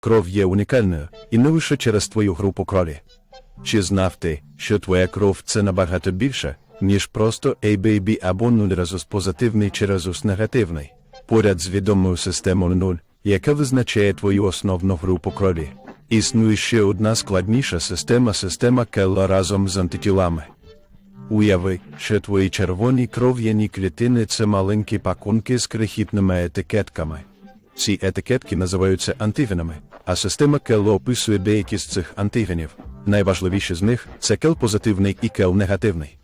Кров є унікальною, і не лише через твою групу крові. Чи знав ти, що твоя кров це набагато більше, ніж просто ABB або 0 резус позитивний чи резус негативний, поряд з відомою системою 0, яка визначає твою основну групу крові. Існує ще одна складніша система система Келла разом з антитілами. Уяви, що твої червоні кров'яні клітини це маленькі пакунки з крихітними етикетками. Ці етикетки називаються антигенами, а система Келло описує деякі з цих антигенів. Найважливіші з них це кел позитивний і кел негативний.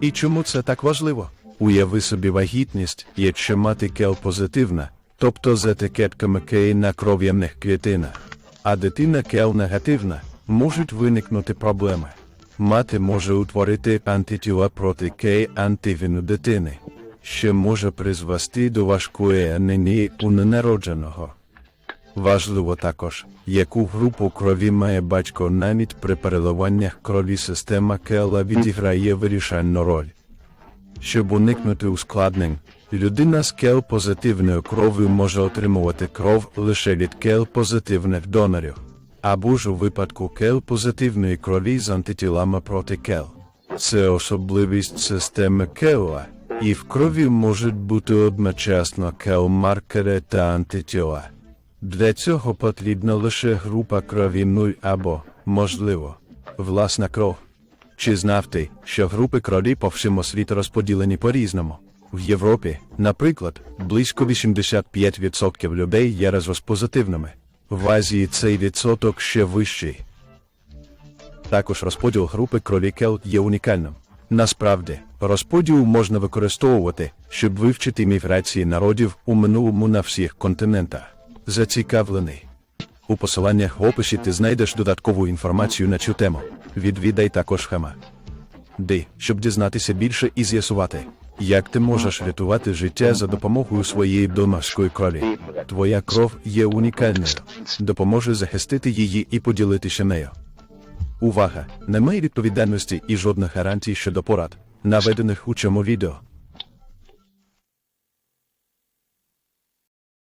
І чому це так важливо? Уяви собі вагітність, якщо мати кел позитивна, тобто з етикетками кей на кров'яних клітинах, а дитина кел негативна, можуть виникнути проблеми. Мати може утворити антитіла проти кей антивіну дитини, що може призвести до важкої анемії у ненародженого. Важливо також, яку групу крові має батько навіть при переливаннях крові система Келла відіграє вирішальну роль. Щоб уникнути ускладнень, людина з кел позитивною кров'ю може отримувати кров лише від кел позитивних донорів, або ж у випадку кел позитивної крові з антитілами проти кел. Це особливість системи Келла, і в крові можуть бути одночасно кел-маркери та антитіла. Для цього потрібна лише група крові 0 або, можливо, власна кров. Чи знав ти, що групи крові по всьому світу розподілені по-різному? В Європі, наприклад, близько 85% людей є резус-позитивними. В Азії цей відсоток ще вищий. Також розподіл групи крові кел є унікальним. Насправді, розподіл можна використовувати, щоб вивчити міграції народів у минулому на всіх континентах. Зацікавлений. У посиланнях в описі ти знайдеш додаткову інформацію на цю тему. Відвідай також хема. Ди, щоб дізнатися більше і з'ясувати, як ти можеш рятувати життя за допомогою своєї донорської крові. Твоя кров є унікальною. Допоможе захистити її і поділитися нею. Увага! Немає відповідальності і жодних гарантій щодо порад, наведених у цьому відео.